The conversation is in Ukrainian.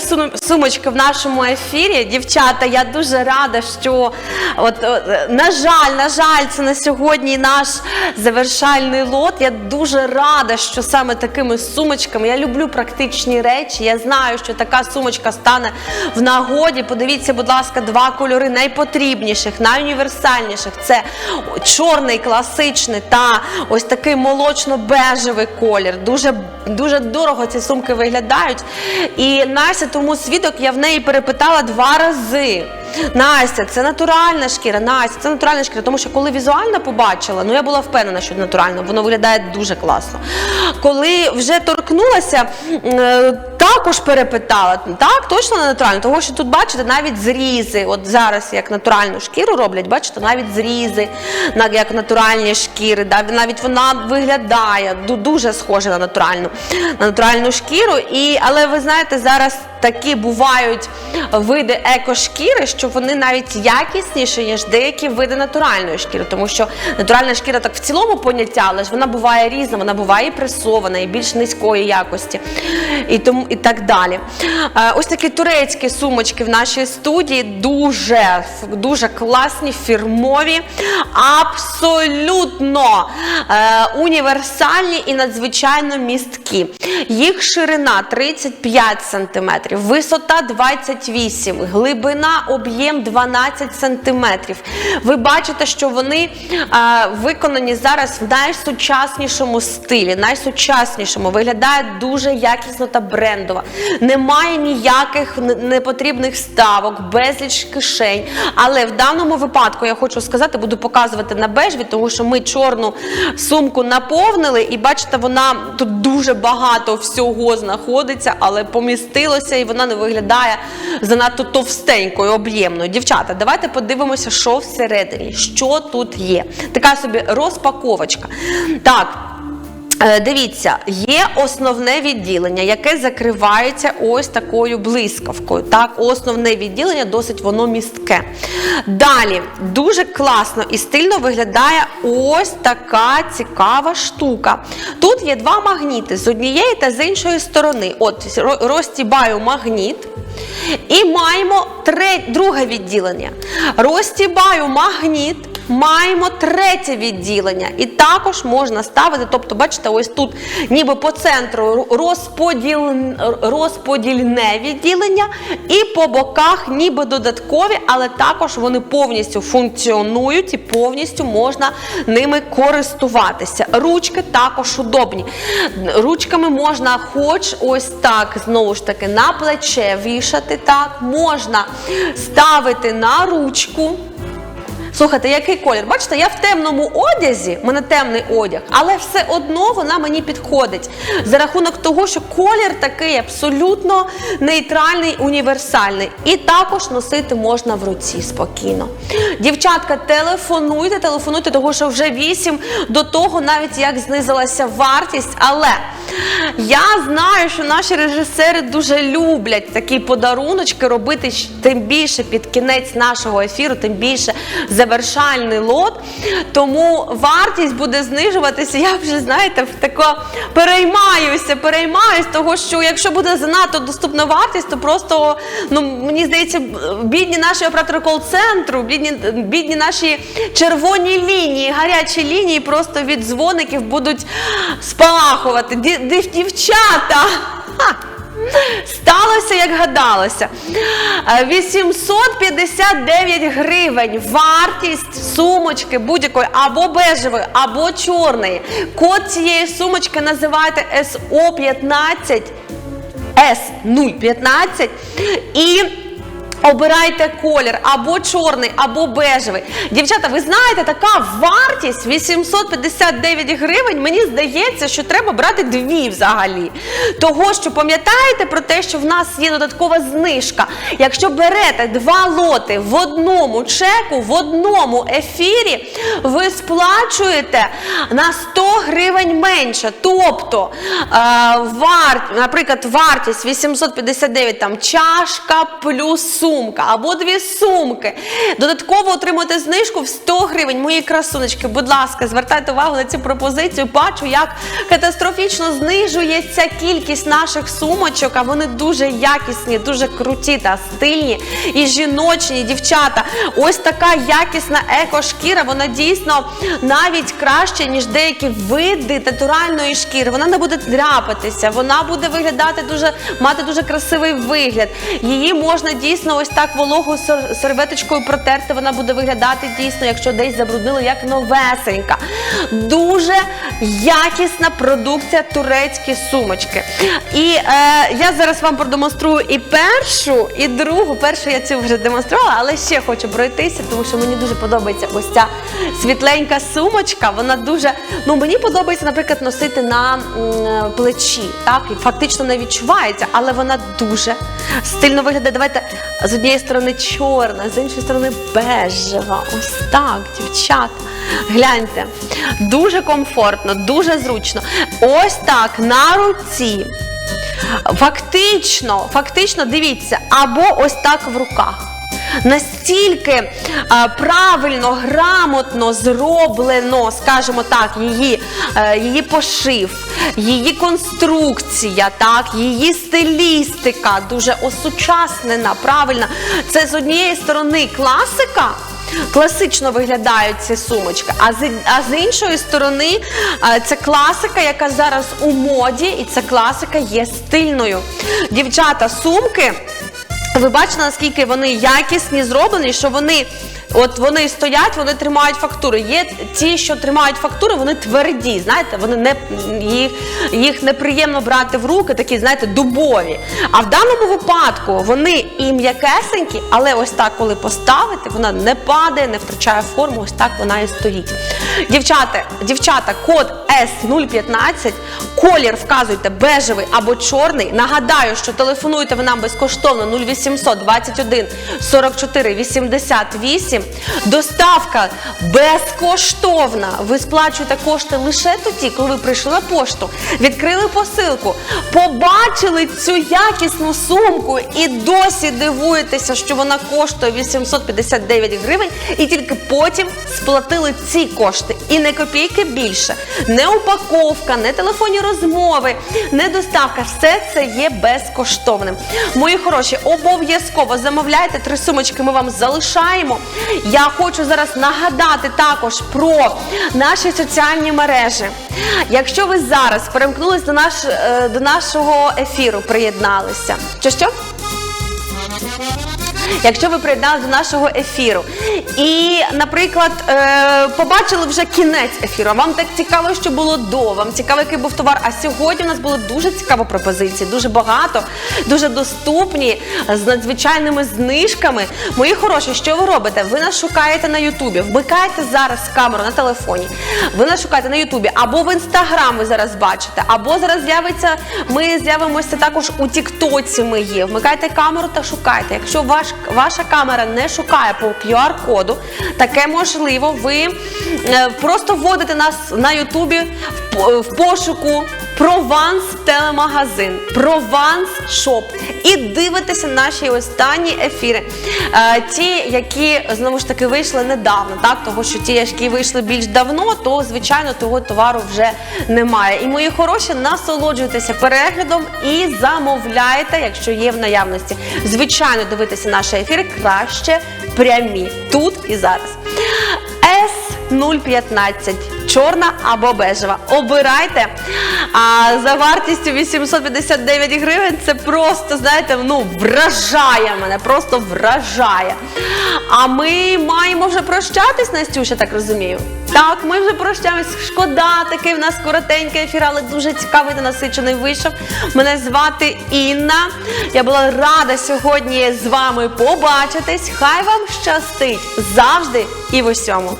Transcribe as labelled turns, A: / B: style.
A: супер сумочки в нашому ефірі. Дівчата, я дуже рада, що от, е, на жаль, на жаль, це на сьогодні наш завершальний лот. Я дуже рада, що саме такими сумочками. Я люблю практичні речі. Я знаю, що така сумочка стане в нагоді. Подивіться, будь ласка, два кольори найпотрібніших, найуніверсальніших. Це чорний класичний та ось такий молочно-бежевий колір. Дуже дуже дорого ці сумки виглядають. І Настя, тому свідок я в неї перепитала два рази. Настя, це натуральна шкіра. Настя, це натуральна шкіра. Тому що коли візуально побачила, ну я була впевнена, що натурально, воно виглядає дуже класно. Коли вже торкнулася, е, також перепитала, так, точно не натурально, тому що тут, бачите, навіть зрізи. От зараз як натуральну шкіру роблять, бачите, навіть зрізи, як натуральні шкіри. Навіть вона виглядає дуже схожа на натуральну, на натуральну шкіру. І, але ви знаєте, зараз такі бувають види екошкіри, що вони навіть якісніші, ніж деякі види натуральної шкіри. Тому що натуральна шкіра так в цілому поняття, але ж вона буває різна, вона буває і пресована, і більш низької якості, і тому і так далі. Е, Ось такі турецькі сумочки в нашій студії дуже, дуже класні, фірмові, абсолютно е, універсальні і надзвичайно місткі. Їх ширина 35 см, висота 28 глибина, об'єм 12 см. Ви бачите, що вони е, виконані зараз в найсучаснішому стилі, найсучаснішому. Виглядає дуже якісно та брендово. Немає ніяких непотрібних ставок, безліч кишень. Але в даному випадку я хочу сказати, буду показувати на бежеві, тому що ми чорну сумку наповнили, і бачите, вона тут дуже багато всього знаходиться, але помістилося, і вона не виглядає занадто товстенькою, об'ємною. Дівчата, давайте подивимося, що всередині, що тут є. Така собі розпаковочка. Так. Е, Дивіться, є основне відділення, яке закривається ось такою блискавкою. Так, основне відділення досить воно містке. Далі дуже класно і стильно виглядає ось така цікава штука. Тут є два магніти з однієї та з іншої сторони. От розтібаю магніт. І маємо тре- друге відділення. Розтібаю магніт. Маємо третє відділення, і також можна ставити, тобто, бачите, ось тут ніби по центру розподіл, розподільне відділення, і по боках ніби додаткові, але також вони повністю функціонують і повністю можна ними користуватися. Ручки також удобні. Ручками можна хоч ось так, знову ж таки, на плече вішати, так, можна ставити на ручку. Слухайте, який колір? Бачите, я в темному одязі, в мене темний одяг, але все одно вона мені підходить за рахунок того, що колір такий абсолютно нейтральний, універсальний. І також носити можна в руці спокійно. Дівчатка, телефонуйте, телефонуйте, того що вже 8 до того, навіть як знизилася вартість. Але я знаю, що наші режисери дуже люблять такі подаруночки робити тим більше під кінець нашого ефіру, тим більше завершальний лот. Тому вартість буде знижуватися. Я вже знаєте, тако переймаюся, переймаюсь, того що якщо буде занадто доступна вартість, то просто ну мені здається, бідні наші оператори кол-центру, бідні, бідні наші червоні лінії, гарячі лінії просто від дзвоників будуть спалахувати. Дівчата! Сталося, як гадалося. Е, 859 гривень вартість сумочки будь-якої або бежевої, або чорної. Код цієї сумочки називайте СО15 С015 і Обирайте колір або чорний, або бежевий. Дівчата, ви знаєте, така вартість 859 гривень. Мені здається, що треба брати дві взагалі. Того, що пам'ятаєте про те, що в нас є додаткова знижка. Якщо берете два лоти в одному чеку, в одному ефірі, ви сплачуєте на 100 гривень менше. Тобто, е, варт, наприклад, вартість 859 там чашка плюс сумка. Сумка або дві сумки. Додатково отримуєте знижку в 100 гривень. Мої красунечки, будь ласка, звертайте увагу на цю пропозицію. Бачу, як катастрофічно знижується кількість наших сумочок, а вони дуже якісні, дуже круті та стильні і жіночні і дівчата. Ось така якісна екошкіра, вона дійсно навіть краще, ніж деякі види натуральної шкіри. Вона не буде дряпатися, вона буде виглядати дуже, мати дуже красивий вигляд. Її можна дійсно ось так вологою сер- серветочкою протерти. Вона буде виглядати дійсно, якщо десь забруднили, як новесенька. Дуже якісна продукція турецькі сумочки. І е, я зараз вам продемонструю і першу, і другу. Першу я цю вже демонструвала, але ще хочу пройтися, тому що мені дуже подобається ось ця світленька сумочка. Вона дуже, ну мені подобається, наприклад, носити на м, плечі. Так, і фактично не відчувається, але вона дуже стильно виглядає. Давайте з однієї сторони чорна, з іншої сторони бежева. Ось так, дівчата. Гляньте, дуже комфортно, дуже зручно. Ось так на руці. Фактично, фактично, дивіться, або ось так в руках. Настільки а, правильно, грамотно зроблено, скажімо так, її, е, її пошив, її конструкція, так, її стилістика дуже осучаснена, правильна. Це з однієї сторони класика. Класично виглядають ці сумочки, а з, а з іншої сторони це класика, яка зараз у моді, і ця класика є стильною. Дівчата, сумки, ви бачите, наскільки вони якісні, зроблені, що вони. От вони стоять, вони тримають фактури. Є ті, що тримають фактури, вони тверді. Знаєте, вони не їх, їх неприємно брати в руки, такі, знаєте, дубові. А в даному випадку вони і м'якесенькі, але ось так, коли поставити, вона не падає, не втрачає форму. Ось так вона і стоїть. Дівчата, дівчата, код S015, колір вказуйте бежевий або чорний. Нагадаю, що телефонуйте ви нам безкоштовно 0800 21 44 88. Доставка безкоштовна. Ви сплачуєте кошти лише тоді, коли ви прийшли на пошту, відкрили посилку, побачили цю якісну сумку і досі дивуєтеся, що вона коштує 859 гривень, і тільки потім сплатили ці кошти. І не копійки більше. Не упаковка, не телефонні розмови, не доставка. Все це є безкоштовним. Мої хороші, обов'язково замовляйте три сумочки. Ми вам залишаємо. Я хочу зараз нагадати також про наші соціальні мережі. Якщо ви зараз перемкнулись до, наш, е, до нашого ефіру, приєдналися. Що що? Якщо ви приєдналися до нашого ефіру і, наприклад, е, побачили вже кінець ефіру, вам так цікаво, що було до, вам цікаво, який був товар. А сьогодні у нас були дуже цікаві пропозиції, дуже багато, дуже доступні, з надзвичайними знижками. Мої хороші, що ви робите? Ви нас шукаєте на Ютубі, вмикаєте зараз камеру на телефоні. Ви нас шукаєте на Ютубі, або в інстаграм ви зараз бачите, або зараз з'явиться. Ми з'явимося також у Тіктоці. Ми є. Вмикайте камеру та шукайте. Якщо ваш ваша камера не шукає по QR-коду, таке можливо, ви е, просто вводите нас на Ютубі в пошуку Прованс телемагазин, Прованс Шоп. І дивитеся наші останні ефіри. Е, ті, які знову ж таки вийшли недавно, так того що ті, які вийшли більш давно, то звичайно того товару вже немає. І мої хороші, насолоджуйтеся переглядом і замовляйте, якщо є в наявності. Звичайно, дивитися наші ефіри краще прямі тут і зараз. С015, чорна або бежева. Обирайте. А за вартістю 859 гривень це просто, знаєте, ну, вражає мене, просто вражає. А ми маємо вже прощатись, Настюша, так розумію. Так, ми вже прощаємось. Шкода, такий в нас коротенький ефір, але дуже цікавий та насичений вийшов. Мене звати Інна. Я була рада сьогодні з вами побачитись. Хай вам щастить завжди і в усьому.